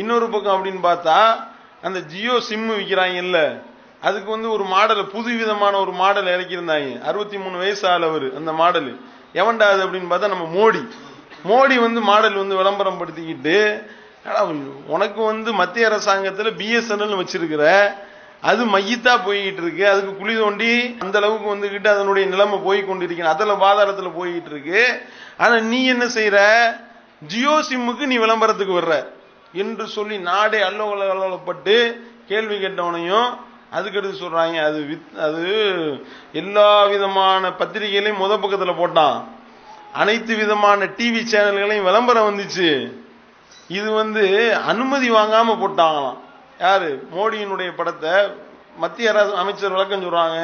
இன்னொரு பக்கம் அப்படின்னு பார்த்தா அந்த ஜியோ சிம்மு விற்கிறாங்கல்ல அதுக்கு வந்து ஒரு மாடல் புது விதமான ஒரு மாடல் இறக்கியிருந்தாங்க. அறுபத்தி மூணு வயசு ஆள் அவர் அந்த மாடல். எவன்டா அது அப்படின்னு பார்த்தா நம்ம மோடி. மோடி வந்து மாடல் வந்து விளம்பரம் படுத்திக்கிட்டு உனக்கு வந்து மத்திய அரசாங்கத்தில் பிஎஸ்என்எல் வச்சிருக்கிற அது மையத்தா போய்கிட்டு இருக்கு அதுக்கு குழி தோண்டி அந்த அளவுக்கு வந்துகிட்டு அதனுடைய நிலைமை போய் கொண்டிருக்கிற அதில் பாதாளத்தில் போய்கிட்டு இருக்கு ஆனால் நீ என்ன செய்யற ஜியோ சிம்முக்கு நீ விளம்பரத்துக்கு வர்ற. என்று சொல்லி நாடே அல்லோல அல்லோலப்பட்டு கேள்வி கேட்டவனையும் அதுக்கடுத்து சொல்கிறாங்க அது வித் அது எல்லா விதமான பத்திரிகைகளையும் முத பக்கத்தில் போட்டான். அனைத்து விதமான டிவி சேனல்களையும் விளம்பரம் வந்துச்சு. இது வந்து அனுமதி வாங்காமல் போட்டாங்களாம். யார்? மோடியினுடைய படத்தை மத்திய அரசு அமைச்சர் விளக்கம் சொல்கிறாங்க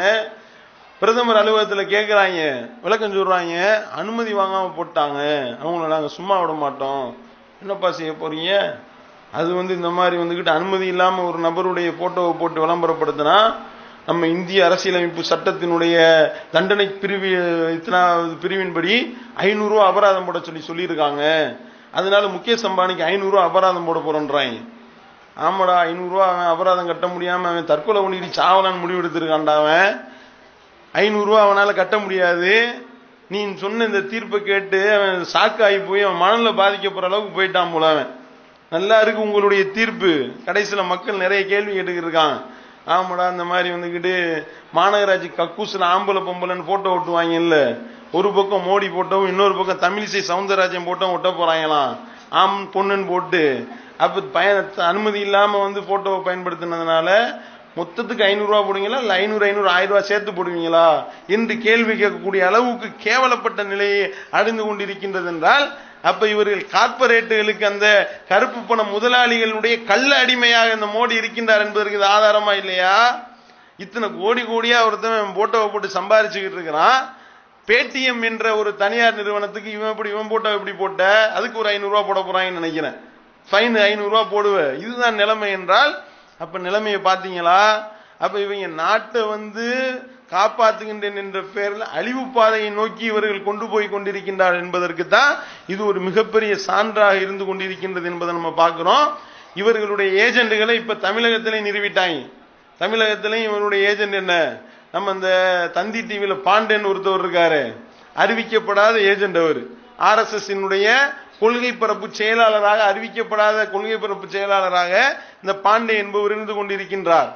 பிரதமர் அலுவலகத்தில் கேட்குறாங்க விளக்கம் சொல்கிறாங்க அனுமதி வாங்காமல் போட்டாங்க. அவங்கள நாங்கள் சும்மா விட மாட்டோம். என்னப்பா செய்ய போகிறீங்க அது வந்து இந்த மாதிரி வந்துக்கிட்டு அனுமதி இல்லாமல் ஒரு நபருடைய போட்டோவை போட்டு விளம்பரப்படுத்தினா நம்ம இந்திய அரசியலமைப்பு சட்டத்தினுடைய தண்டனை பிரிவு இத்தனாவது பிரிவின்படி ஐநூறுரூவா அபராதம் போட சொல்லி சொல்லியிருக்காங்க. அதனால முகேஷ் அம்பானிக்கு ஐநூறுரூவா அபராதம் போட போகிறோன்றாங்க ஆமாடா ஐநூறுரூவா அவன் அபராதம் கட்ட முடியாமல் அவன் தற்கொலை பண்ணிட்டு சாவலான்னு முடிவு எடுத்திருக்கான்டா அவன். ஐநூறுரூவா அவனால் கட்ட முடியாது. நீ சொன்ன இந்த தீர்ப்பை கேட்டு அவன் சாக்காகி போய் அவன் மணலில் பாதிக்கப்படுற அளவுக்கு போயிட்டான் போல அவன். நல்லா இருக்கு உங்களுடைய தீர்ப்பு. கடைசியில் மக்கள் நிறைய கேள்வி கேட்டுக்கிட்டு இருக்கான் ஆமாடா இந்த மாதிரி வந்துக்கிட்டு மாநகராட்சி கக்கூசில் ஆம்பளை பொம்பளைன்னு ஃபோட்டோ ஒட்டுவாங்கல்ல. ஒரு பக்கம் மோடி போட்டோம் இன்னொரு பக்கம் தமிழிசை சவுந்தரராஜன் போட்டோம் ஒட்ட போகிறாங்களாம் ஆம் பொண்ணுன்னு போட்டு. அப்போ பயன் அனுமதி இல்லாமல் வந்து ஃபோட்டோவை பயன்படுத்தினதுனால மொத்தத்துக்கு ஐநூறுரூவா போடுவீங்களா? இல்லை ஐநூறு ஐநூறு ஆயிரம் ரூபாய் சேர்த்து போடுவீங்களா? என்று கேள்வி கேட்கக்கூடிய அளவுக்கு கேவலப்பட்ட நிலையை அடைந்து கொண்டிருக்கின்றது என்றால் அப்ப இவர்கள் கார்ப்பரேட்டுகளுக்கு அந்த கருப்பு பண முதலாளிகளுடைய கள்ள அடிமையாக இந்த மோடி இருக்கின்றார் என்பதற்கு இது ஆதாரமா இல்லையா? இத்தனை கோடி கோடியா ஒருத்தன் போட்டோவை போட்டு சம்பாரிச்சுக்கிட்டு இருக்கிறான். பேடிஎம் என்ற ஒரு தனியார் நிறுவனத்துக்கு இவன் இப்படி இவன் போட்டோ இப்படி போட்ட? அதுக்கு ஒரு ஐநூறுரூவா போட போறாங்கன்னு நினைக்கிறேன். ஃபைன் ஐநூறுரூவா போடுவேன் இதுதான் நிலைமை என்றால் அப்ப நிலைமையை பாத்தீங்களா அப்ப இவங்க நாட்டை வந்து காப்பாத்துகின்றேன் என்ற பெயரில் அழிவு பாதையை நோக்கி இவர்கள் கொண்டு போய் கொண்டிருக்கின்றார் என்பதற்கு தான் இது ஒரு மிகப்பெரிய சான்றாக இருந்து கொண்டிருக்கின்றது என்பதை நம்ம பார்க்கிறோம். இவர்களுடைய ஏஜெண்டுகளை இப்ப தமிழகத்திலே நிறுவிட்டாங்க. தமிழகத்திலையும் இவருடைய ஏஜென்ட் என்ன? நம்ம இந்த தந்தி டிவியில் பாண்டேன்னு ஒருத்தவர் இருக்காரு. அறிவிக்கப்படாத ஏஜென்ட் அவர். ஆர்எஸ்எஸ் கொள்கை பரப்பு செயலாளராக அறிவிக்கப்படாத கொள்கை பரப்பு செயலாளராக இந்த பாண்டே என்பவர் இருந்து கொண்டிருக்கின்றார்.